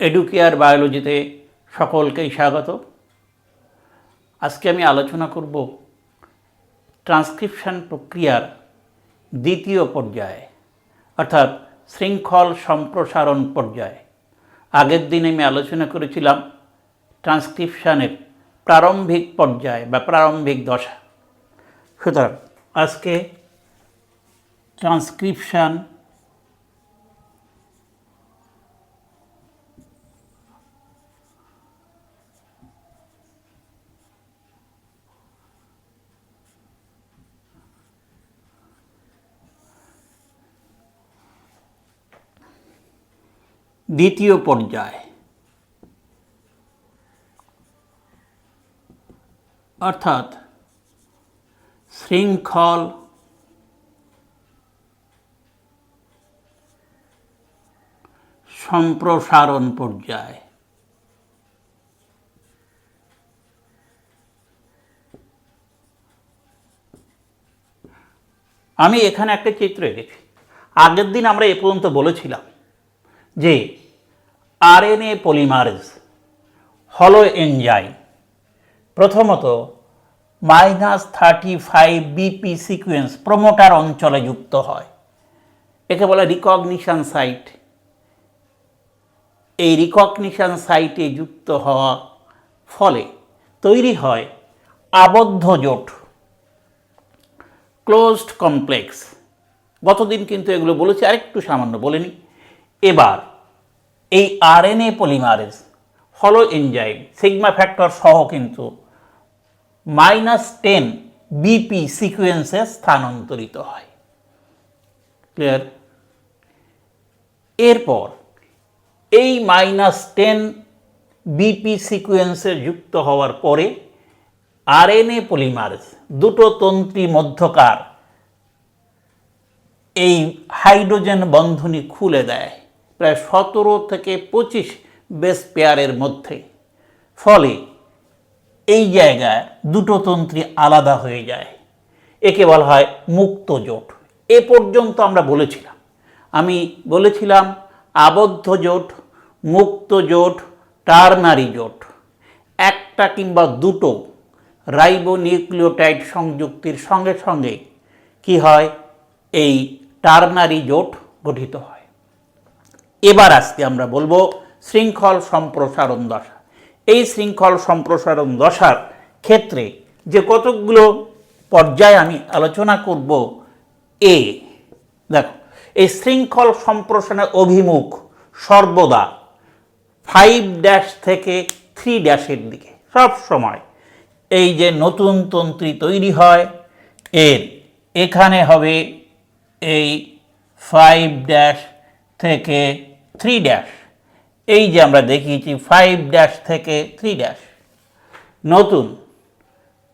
Educare বায়োলজিতে সকলকেই স্বাগত। আজকে আমি আলোচনা করব ট্রান্সক্রিপশন প্রক্রিয়ার দ্বিতীয় পর্যায়ে, অর্থাৎ শৃঙ্খল সম্প্রসারণ পর্যায়ে। আগের দিন আমি আলোচনা করেছিলাম ট্রান্সক্রিপশানের প্রারম্ভিক পর্যায়ে বা প্রারম্ভিক দশা। সুতরাং আজকে ট্রান্সক্রিপশন দ্বিতীয় পর্যায়। অর্থাৎ শৃঙ্খল সম্প্রসারণ পর্যায়। আমি এখানে একটা চিত্র এঁকেছি আগের দিন আমরা এ পর্যন্ত বলেছিলাম যে আরএনএ পলিমারেজ, হলো এনজাইম প্রথমত, minus thirty five BP sequence promoter অঞ্চলে যুক্ত হয়। একে বলে রিকগনিশন সাইট। এই রিকগনিশন সাইটে যুক্ত হওয়া ফলে তৈরি হয় আবদ্ধ জোট, ক্লোজড কমপ্লেক্স। গতদিন কিন্তু এগুলো বলেছি, আরেকটু সামান্য বলেনি এবার এই আরএনএ পলিমারেজ হলো এনজাইম সিগমা ফ্যাক্টর সহ কিন্তু মাইনাস টেন বিপি সিকুয়েন্সে স্থানান্তরিত হয়। ক্লিয়ার এরপর এই মাইনাস টেন বিপি সিকুয়েন্সে যুক্ত হওয়ার পরে আরএনএ পলিমারেজ দুটো তন্ত্রী মধ্যকার এই হাইড্রোজেন বন্ধনী খুলে দেয়। প্রায় সতেরো থেকে পঁচিশ বেস পেয়ারের মধ্যে। ফলে এই জায়গায় দুটো তন্ত্রী আলাদা হয়ে যায়। একে বলা হয় মুক্ত জোট। এ পর্যন্ত আমরা বলেছিলাম। আমি বলেছিলাম আবদ্ধ জোট, মুক্ত জোট, টার্নারি জোট। একটা কিংবা দুটো রাইবোনিউক্লিওটাইড সংযুক্তির সঙ্গে সঙ্গে কি হয়? এই টার্নারি জোট গঠিত হয়। এবার আজকে আমরা বলব শৃঙ্খল সম্প্রসারণ দশা। এই শৃঙ্খল সম্প্রসারণ দশার ক্ষেত্রে যে কতকগুলো পর্যায়ে আমি আলোচনা করব, এ, দেখো, এই শৃঙ্খল সম্প্রসারণের অভিমুখ সর্বদা ফাইভ ড্যাশ থেকে থ্রি ড্যাশের দিকে, সব সময়। এই যে নতুন তন্ত্রী তৈরি হয়, এর এখানে হবে এই ফাইভ ড্যাশ থেকে থ্রি ড্যাশ এই যে আমরা দেখিয়েছি ফাইভ ড্যাশ থেকে থ্রি ড্যাশ নতুন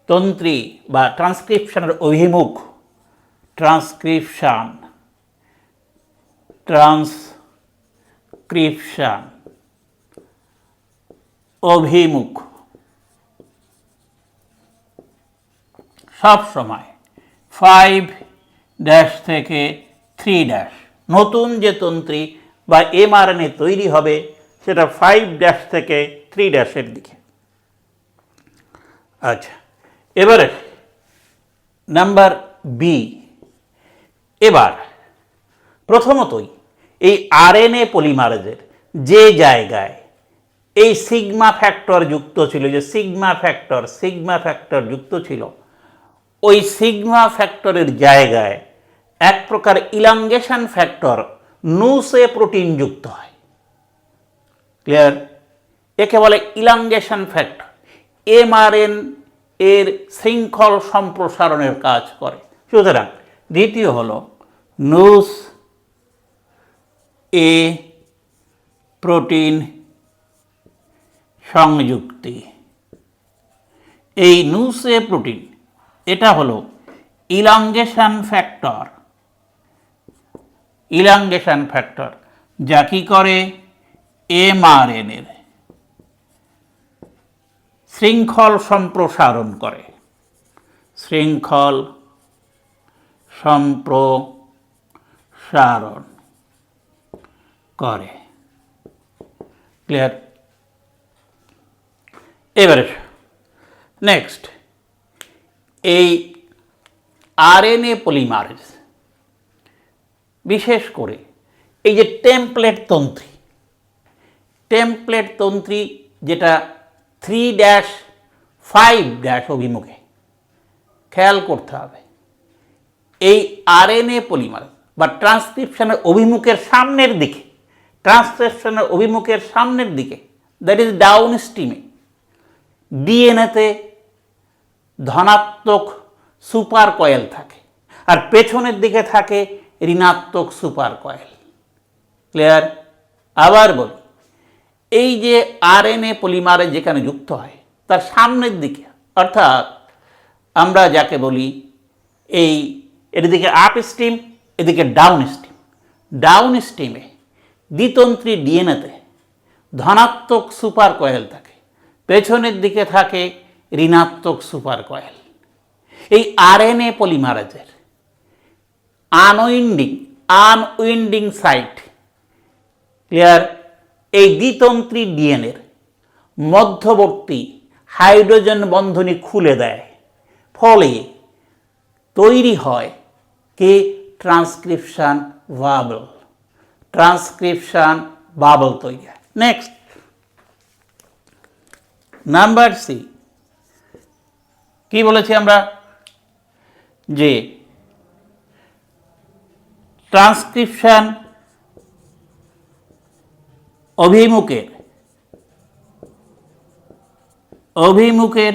তন্ত্রী বা ট্রান্সক্রিপশনের অভিমুখ। ট্রান্সক্রিপশান ট্রান্সক্রিপশন অভিমুখ। সব সময় ফাইভ ড্যাশ থেকে থ্রি ড্যাশ নতুন যে তন্ত্রী বা এমআরএনএ তৈরি হবে, সেটা ফাইভ ড্যাশ থেকে থ্রি ড্যাশের দিকে। আচ্ছা এবারে নাম্বার বি এবার প্রথমতই এই আরএনএ পলিমারেজের যে জায়গায় এই সিগমা ফ্যাক্টর যুক্ত ছিল, যে সিগমা ফ্যাক্টর সিগমা ফ্যাক্টর যুক্ত ছিল, ওই সিগমা ফ্যাক্টরের জায়গায় এক প্রকার ইলাঙ্গেশন ফ্যাক্টর নুসে প্রোটিন যুক্ত হয়। ক্লিয়ার একে বলে ইলাঙ্গেশন ফ্যাক্টর এমআরএন এর শৃঙ্খল সম্প্রসারণের কাজ করে। সুতরাং দ্বিতীয় হলো নুস এ প্রোটিন সংযুক্তি। এই নুস এ প্রোটিন এটা হলো ইলাঙ্গেশন ফ্যাক্টর ইলাঙ্গেশন ফ্যাক্টর, যা কি করে? এমআরএনের শৃঙ্খল সম্প্রসারণ করে। শৃঙ্খল সম্প্রসারণ করে। ক্লিয়ার এবারে নেক্সট এই আরএনএ পলিমারেজ বিশেষ করে এই যে টেমপ্লেট তন্ত্রী। টেমপ্লেট তন্ত্রী যেটা থ্রি ড্যাশ ফাইভ ড্যাশ অভিমুখে। খেয়াল করতে হবে। এই আরএনএ পলিমার বা ট্রান্সক্রিপশনের অভিমুখের সামনের দিকে ট্রান্সক্রিপশনের অভিমুখের সামনের দিকে দ্যাট ইজ ডাউন স্ট্রিমে ডিএনএতে ধনাত্মক সুপার কয়েল থাকে। আর পেছনের দিকে থাকে ঋণাত্মক সুপার কয়েল। ক্লিয়ার? আবার বলি, এই যে আরএনএ পলিমারে যেখানে যুক্ত হয়, তার সামনের দিকে, অর্থাৎ আমরা যাকে বলি এই, এদিকে আপ স্টিম এদিকে ডাউন স্টিম ডাউন স্টিমে দ্বিতন্ত্রী ডিএনএতে ধনাত্মক সুপার কয়েল থাকে, পেছনের দিকে থাকে ঋণাত্মক সুপার কয়েল। এই আরএনএ পলিমারেজের আনউইন্ডিং আনউইন্ডিং সাইট ক্লিয়ার এই দ্বিতন্ত্রী ডিএনএর মধ্যবর্তী হাইড্রোজেন বন্ধনী খুলে দেয়। ফলে তৈরি হয় কে? ট্রান্সক্রিপশন বাবল ট্রান্সক্রিপশন বাবল তৈরি হয়। নেক্সট নাম্বার সি কি বলেছি আমরা? যে ট্রান্সক্রিপশন অভিমুখের অভিমুখের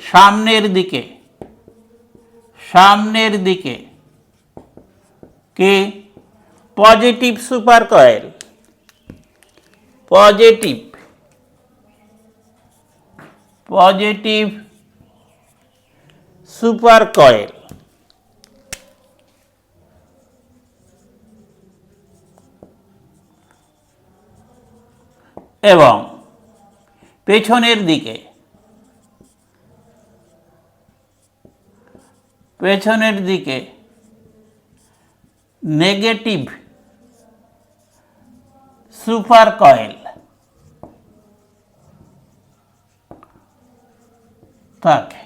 সামনের দিকে সামনের দিকে কে? Positive super coil positive positive super coil এবং পেছনের দিকে পেছনের দিকে নেগেটিভ সুপার কয়েল থাকে।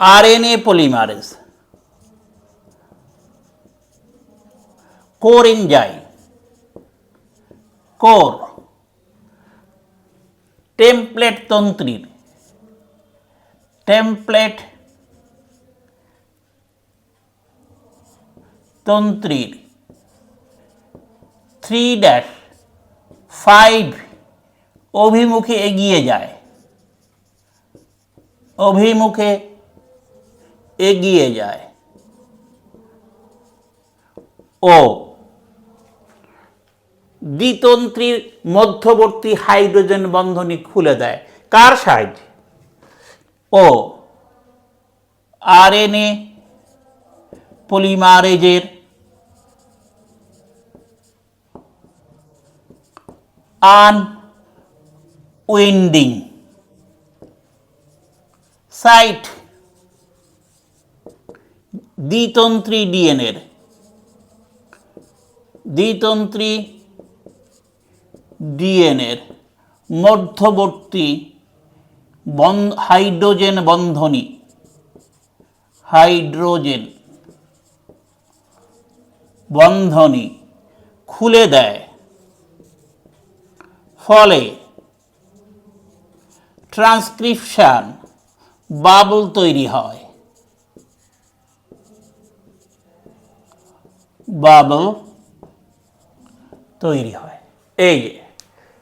আর RNA polymerase core core template তন্ত্রীর template তন্ত্রীর থ্রি ড্যাশ ফাইভ অভিমুখে এগিয়ে যায় অভিমুখে এগিয়ে যায় ও দ্বিতন্ত্রীর মধ্যবর্তী হাইড্রোজেন বন্ধনী খুলে দেয়। কার সাহায্যে? ও, আরএনএ, পলিমারেজের আন উইন্ডিং সাইট দ্বিতন্ত্রী ডিএনএর। দ্বিতন্ত্রী ডিএনএর মধ্যবর্তী হাইড্রোজেন বন্ধনী হাইড্রোজেন বন্ধনী খুলে দেয়। ফলে ট্রান্সক্রিপশন বাবল তৈরি হয়। বাবল তৈরি হয়। এই যে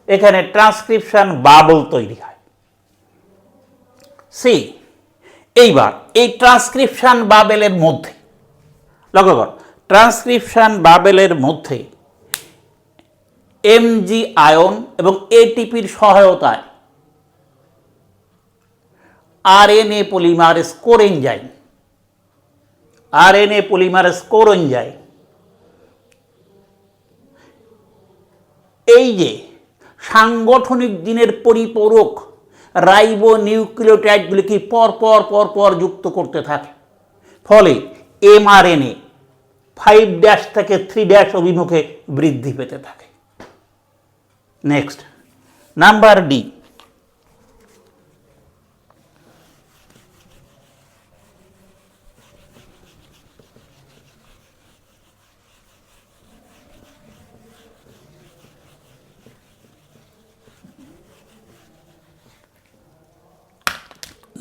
এখানে ট্রান্সক্রিপশন বাবল তৈরি হয়। সি এইবার এই ট্রান্সক্রিপশন বাবেলের মধ্যে, লক্ষ্য কর ট্রান্সক্রিপশন বাবেলের মধ্যে এমজি আয়ন এবং এটিপির সহায়তায় RNA polymerase core enzyme RNA polymerase core enzyme এই যে সাংগঠনিক দিনের পরিপূরক রাইবো নিউক্লিওটাইডগুলিকে পরপর পরপর পর পর যুক্ত করতে থাকে। ফলে এমআরএনএ ফাইভ ড্যাশ থেকে থ্রি ড্যাশ অভিমুখে বৃদ্ধি পেতে থাকে। Next, number D.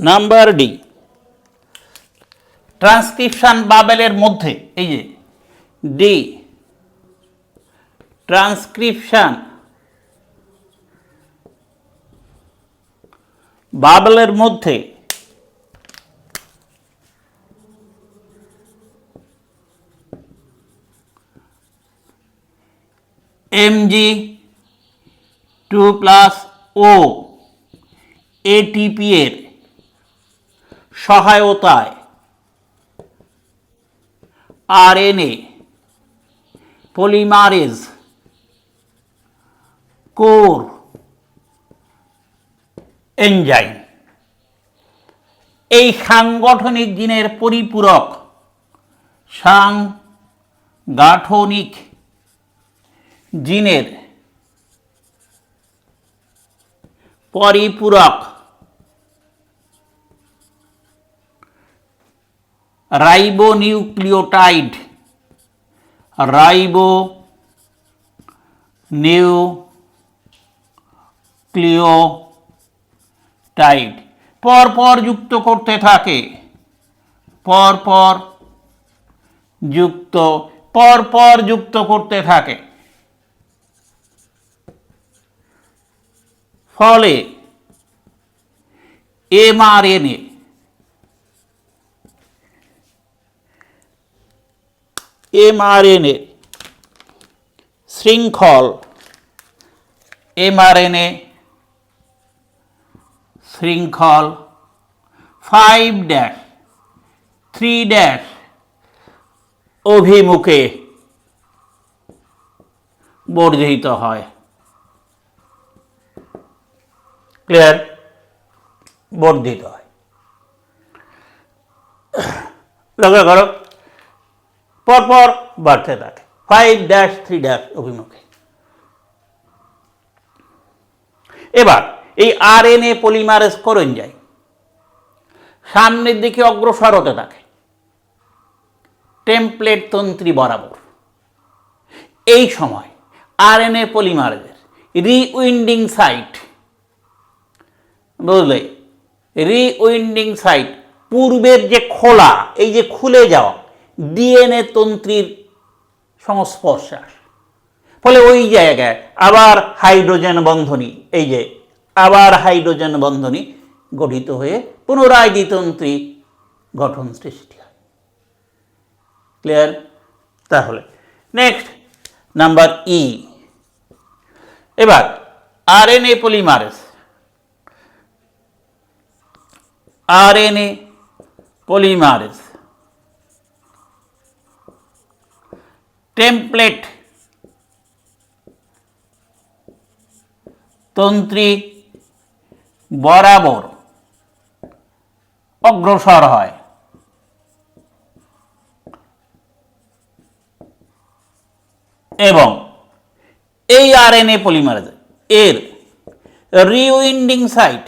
Number D. Transcription বাবেলের মধ্যে, এই যে ডি ট্রান্সক্রিপশন বাবেলের মধ্যে এমজি টু প্লাস ও এটিপি এর সহায়তায়। আরএনএ পলিমারেজ কোর এনজাইম এই সাংগঠনিক জিনের পরিপূরক সাংগাঠনিক জিনের পরিপূরক রাইবোনিউক্লিওটাইড। রাইবো নিউক্লিওটাইড পরপর যুক্ত করতে থাকে। পরপর যুক্ত পরপর যুক্ত করতে থাকে। ফলে এমআরএনএ এমআরএনএ, শৃঙ্খল এমআরএনএ, শৃঙ্খল, ফাইভ ড্যাশ, থ্রি ড্যাশ, অভিমুখে বর্ধিত হয়। ক্লিয়ার? বর্ধিত হয়। লক্ষ্য করো পরপর বাড়তে থাকে। ফাইভ ড্যাশ থ্রি ড্যাশ অভিমুখে। এবার এই আর এন এ পলিমারেজ করণ যায়। সামনের দিকে অগ্রসর হতে থাকে। টেমপ্লেট তন্ত্রী বরাবর। এই সময় আর এন এ পলিমারেজের রিউইন্ডিং সাইট বুঝলে? রিউইন্ডিং সাইট পূর্বের যে খোলা, এই যে খুলে যাওয়া ডিএনএ তন্ত্রীর সংস্পর্শে ফলে ওই জায়গায় আবার হাইড্রোজেন বন্ধনী, এই যে আবার হাইড্রোজেন বন্ধনী গঠিত হয়ে পুনরায় দ্বিতন্ত্রী গঠন সৃষ্টি হয়। ক্লিয়ার তাহলে নেক্সট নাম্বার ই এবার RNA polymerase RNA polymerase template তন্ত্রী বরাবর অগ্রসর হয়। এবং এই আরএনএ পলিমারেজ এর rewinding site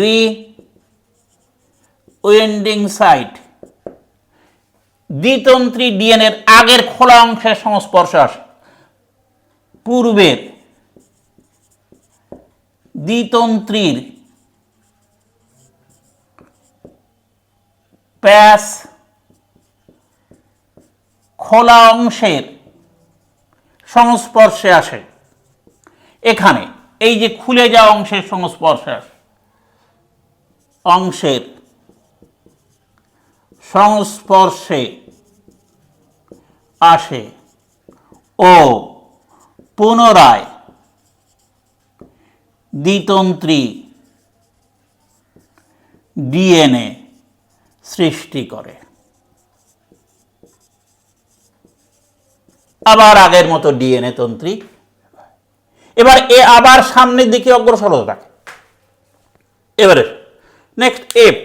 rewinding site দ্বিতন্ত্রী ডিএনএর আগের খোলা অংশের সংস্পর্শে আসে। পূর্বের দ্বিতন্ত্রীর প্যাস খোলা অংশের সংস্পর্শে আসে। এখানে এই যে খুলে যাওয়া অংশের সংস্পর্শে আসে। অংশের সংস্পর্শে আসে ও পুনরায় দ্বিতন্ত্রী ডিএনএ সৃষ্টি করে। আবার আগের মতো ডিএনএ তন্ত্রী। এবার এ আবার সামনের দিকে অগ্রসর হতে থাকে। এবারে next F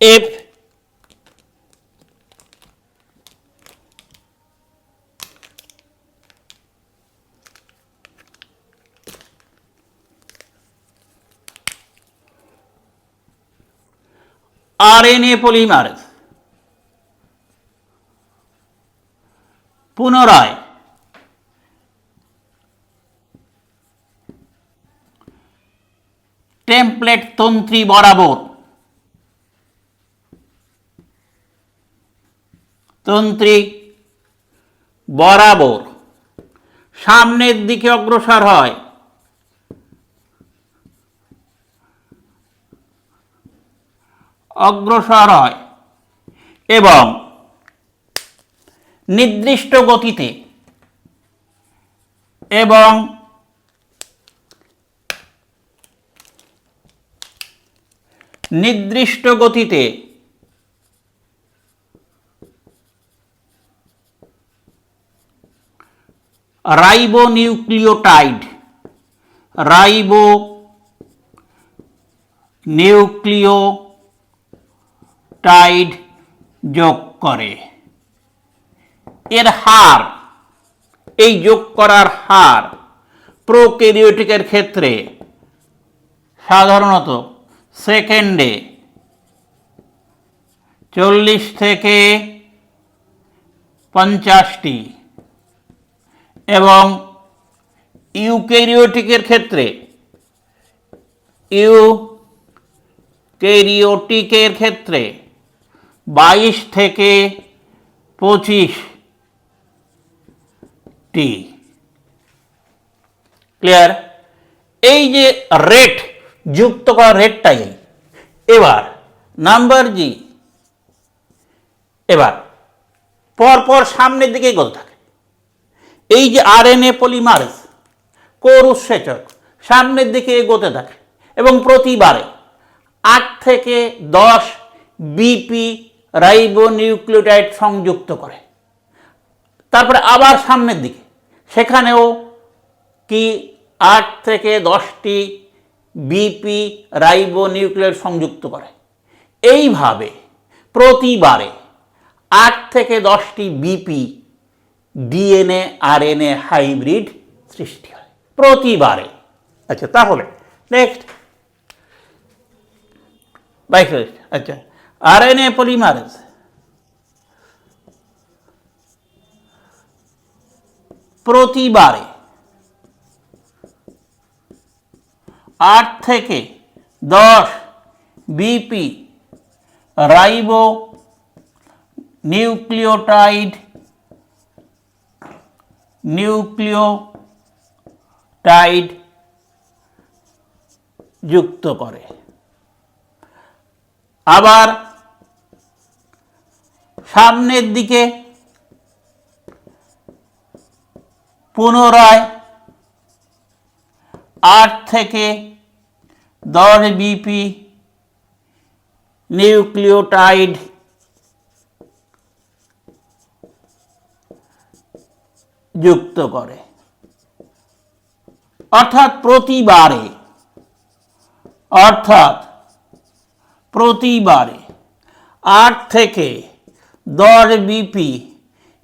F RNA polymerase পুনরায় টেমপ্লেট তন্ত্রী বরাবর তন্ত্রী বরাবর সামনের দিকে অগ্রসর হয়। অগ্রসর হয় এবং নির্দিষ্ট গতিতে এবং নির্দিষ্ট গতিতে রাইবো নিউক্লিওটাইড রাইবো নিউক্লিওটাইড যোগ করে। এর হার, এই যোগ করার হার প্রোক্যারিওটিকের ক্ষেত্রে সাধারণত সেকেন্ডে চল্লিশ থেকে পঞ্চাশটি এবং ইউক্যারিওটিকের ক্ষেত্রে ইউক্যারিওটিকের ক্ষেত্রে বাইশ থেকে পঁচিশ টি। ক্লিয়ার? এই যে রেট, যুক্ত করা রেটটাই এবার, নাম্বার জি। এবার, পরপর সামনের দিকে এগোতে থাকে। এই যে আর আরএনএ পলিমারেজ কোর উৎসেচক সামনের দিকে এগোতে থাকে এবং প্রতিবারে আট থেকে দশ বিপি রাইবো নিউক্লিওটাইড সংযুক্ত করে। তারপরে আবার সামনের দিকে, সেখানেও কি আট থেকে দশটি বিপি রাইবো নিউক্লিয়ার সংযুক্ত করে। এইভাবে প্রতিবারে আট থেকে দশটি বিপি ডিএনএ আরএনএ হাইব্রিড সৃষ্টি হয় প্রতিবারে। আচ্ছা তাহলে নেক্সট বাইশ আচ্ছা আরএনএ পলিমারেজ প্রতিবারে আট থেকে দশ বিপি রাইবো নিউক্লিওটাইড নিউক্লিওটাইড যুক্ত করে। আবার সামনের দিকে পুনরায় আট থেকে দশ বিপি নিউক্লিওটাইড যুক্ত করে। অর্থাৎ প্রতিবারে অর্থাৎ প্রতিবারে আট থেকে দশ বিপি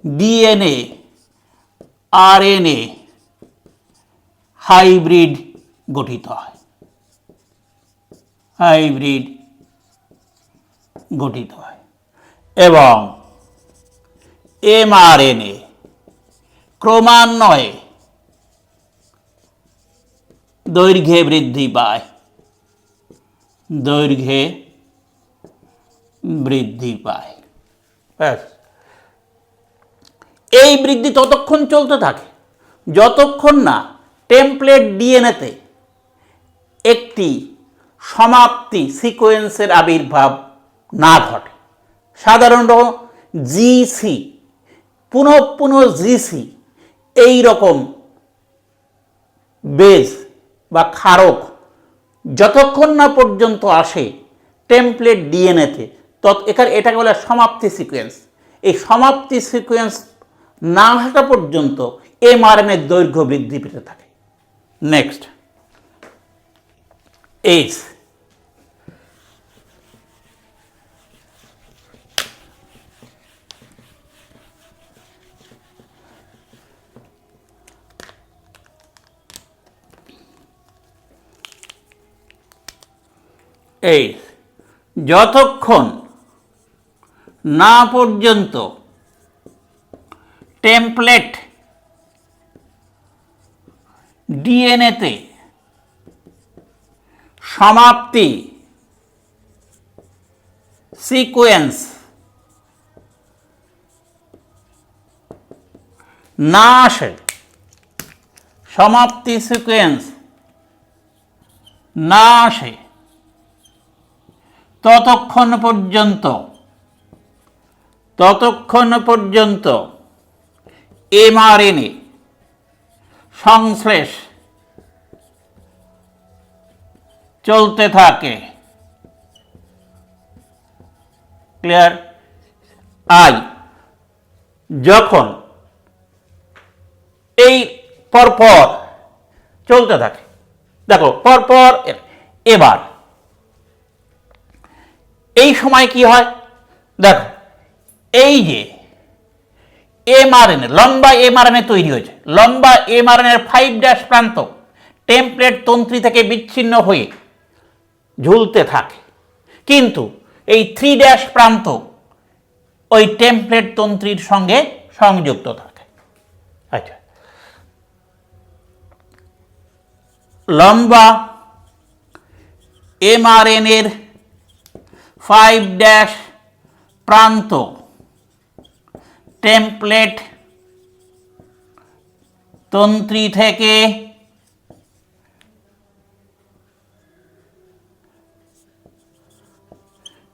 ডিএনএ আরএনএ হাইব্রিড গঠিত হয়। হাইব্রিড গঠিত হয়। এবং এমআরএনএ ক্রমান্বয়ে দৈর্ঘ্যে বৃদ্ধি পায়। দৈর্ঘ্যে বৃদ্ধি পায়। ব্যাস। এই বৃদ্ধি ততক্ষণ চলতে থাকে, যতক্ষণ না টেমপ্লেট ডিএনএতে একটি সমাপ্তি সিকোয়েন্সের আবির্ভাব না ঘটে। সাধারণত জিসি পুনঃ পুনঃ জিসি এই রকম বেজ বা ক্ষারক যতক্ষণ না পর্যন্ত আসে টেমপ্লেট ডিএনএতে তত এখানে এটাকে বলে সমাপ্তি সিকোয়েন্স এই সমাপ্তি সিকোয়েন্স না আসা পর্যন্ত এমআরএনএর দৈর্ঘ্য বৃদ্ধি পেতে থাকে। নেক্সট এইচ এই যতক্ষণ না পর্যন্ত টেমপ্লেট ডিএনএতে সমাপ্তি সিকোয়েন্স না আসে সমাপ্তি সিকোয়েন্স না আসে ততক্ষণ পর্যন্ত ততক্ষণ পর্যন্ত এমআরএনএ সংশ্লেষ চলতে থাকে। ক্লিয়ার? আই, যখন এই পরপর চলতে থাকে, দেখো, পরপর এবার এই সময় কি হয়? দেখো, এই যে এমআরএনএ লম্বা এমআরএনএ তৈরি হয়েছে। লম্বা এমআরএনএর ফাইভ ড্যাশ প্রান্ত টেমপ্লেট তন্ত্রী থেকে বিচ্ছিন্ন হয়ে ঝুলতে থাকে। কিন্তু এই থ্রি ড্যাশ প্রান্ত ওই টেমপ্লেট তন্ত্রীর সঙ্গে সংযুক্ত থাকে। আচ্ছা লম্বা এমআরএনএর ফাইভ ড্যাশ প্রান্ত টেমপ্লেট তন্ত্রী থেকে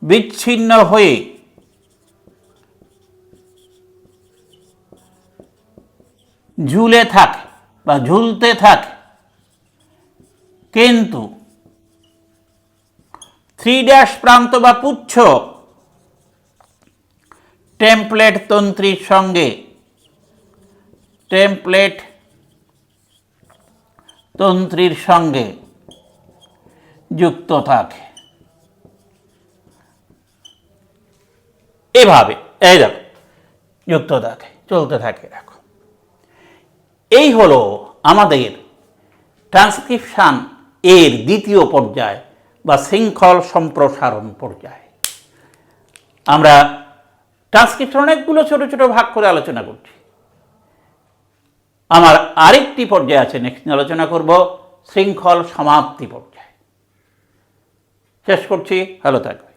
বিচ্ছিন্ন হয়ে ঝুলে থাকে বা ঝুলতে থাকে। কিন্তু থ্রি ড্যাশ প্রান্ত বা পুচ্ছ। টেমপ্লেট তন্ত্রীর সঙ্গে। টেমপ্লেট তন্ত্রীর সঙ্গে যুক্ত থাকে। এভাবে, এই দেখো, যুক্ত থাকে, চলতে থাকে, দেখো। এই হলো আমাদের ট্রান্সক্রিপশন এর দ্বিতীয় পর্যায়। শৃঙ্খল সম্প্রসারণ পর্যায়। আমরা ট্রান্সক্রিপশন অনেকগুলো ছোট ছোট ভাগ করে আলোচনা করছি। আমার আরেকটি পর্যায়ে আছে নেক্সট আলোচনা করব, শৃঙ্খল সমাপ্তি পর্যায়ে। শেষ করছি, ভালো থাকবে